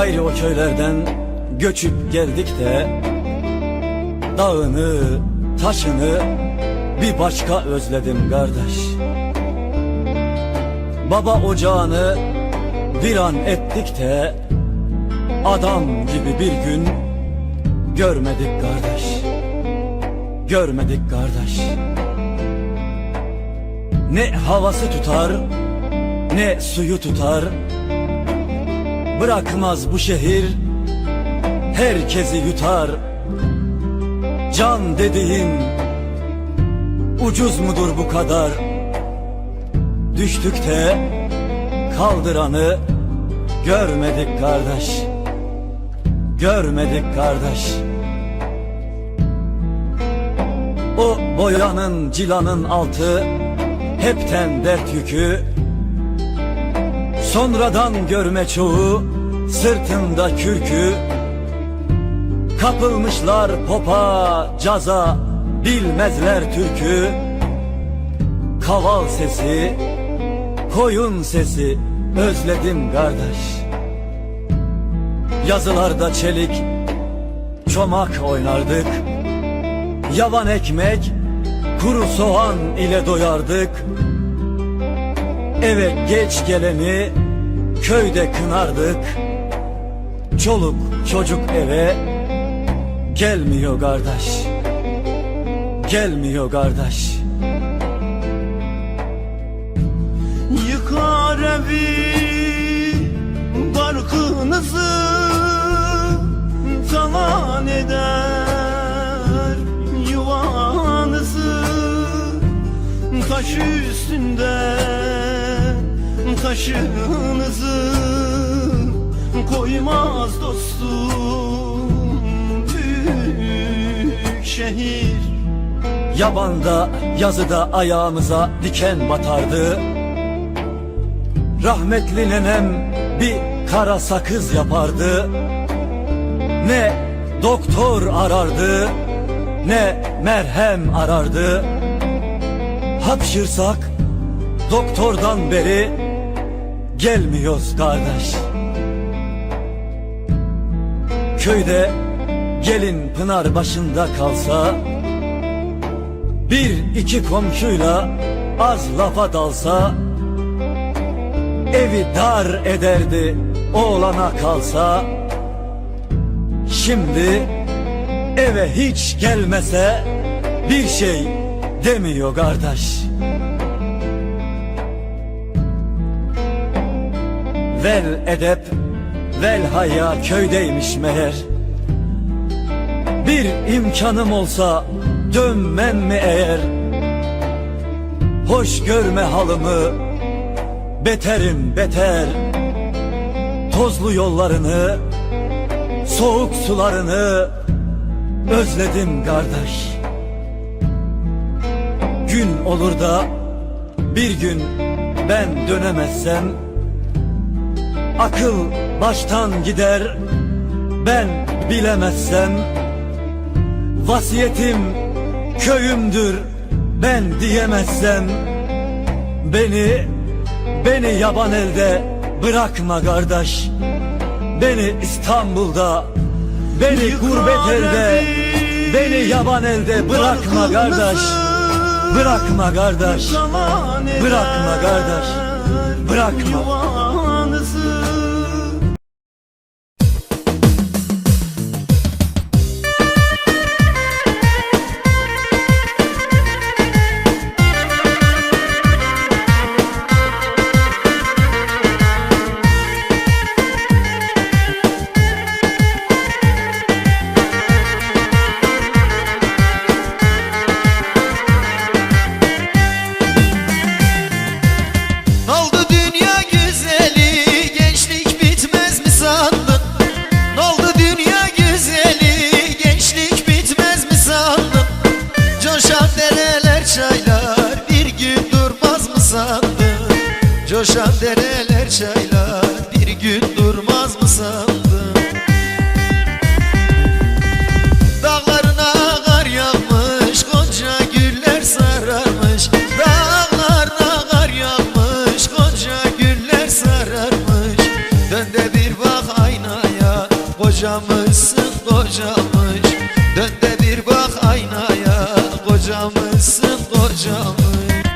o köylerden göçüp geldik de Dağını, taşını bir başka özledim kardeş. Baba ocağını bir an ettik de Adam gibi bir gün görmedik kardeş. Görmedik kardeş. Ne havası tutar ne suyu tutar Bırakmaz bu şehir. Herkesi yutar. Can dediğin ucuz mudur bu kadar? Düştük de kaldıranı görmedik kardeş. Görmedik kardeş. O boyanın cilanın altı hepten dert yükü Sonradan görme çoğu sırtında kürkü. Kapılmışlar popa caza bilmezler türkü. Kaval sesi koyun sesi özledim kardeş. Yazılarda çelik çomak oynardık. Yavan ekmek kuru soğan ile doyardık Eve geç geleni köyde kınardık. Çoluk çocuk eve gelmiyor kardeş Gelmiyor kardeş. Yıkar evi barkınızı Talan eder. Yuvanızı Taş üstünde taşınızı Koymaz dostum. Büyük şehir. Yabanda yazıda ayağımıza diken batardı. Rahmetli nenem bir kara sakız yapardı. Ne doktor arardı ne merhem arardı. Hapşırsak doktordan beri gelmiyoruz kardeş Köyde gelin pınar başında kalsa Bir iki komşuyla az lafa dalsa Evi dar ederdi oğlana kalsa. Şimdi eve hiç gelmese bir şey demiyor kardeş Vel edep, vel haya köydeymiş meğer. Bir imkanım olsa dönmem mi eğer? Hoş görme halımı, beterim beter. Tozlu yollarını, soğuk sularını özledim kardeş. Gün olur da bir gün ben dönemezsem Akıl baştan gider ben bilemezsem. Vasiyetim köyümdür ben diyemezsem. Beni, beni yaban elde bırakma kardeş. Beni İstanbul'da, beni gurbet elde Beni. yaban elde bırakma kardeş. Bırakma kardeş. Bırakma kardeş Bırakma. Yuvanızı Coşan dereler çaylar bir gün durmaz mı sandın? Dağlarına kar yağmış Gonca güller sararmış. Dağlarına kar yağmış Gonca güller sararmış. Dön de bir bak aynaya Kocamışsın kocamış Dön de bir bak aynaya Kocamışsın kocamış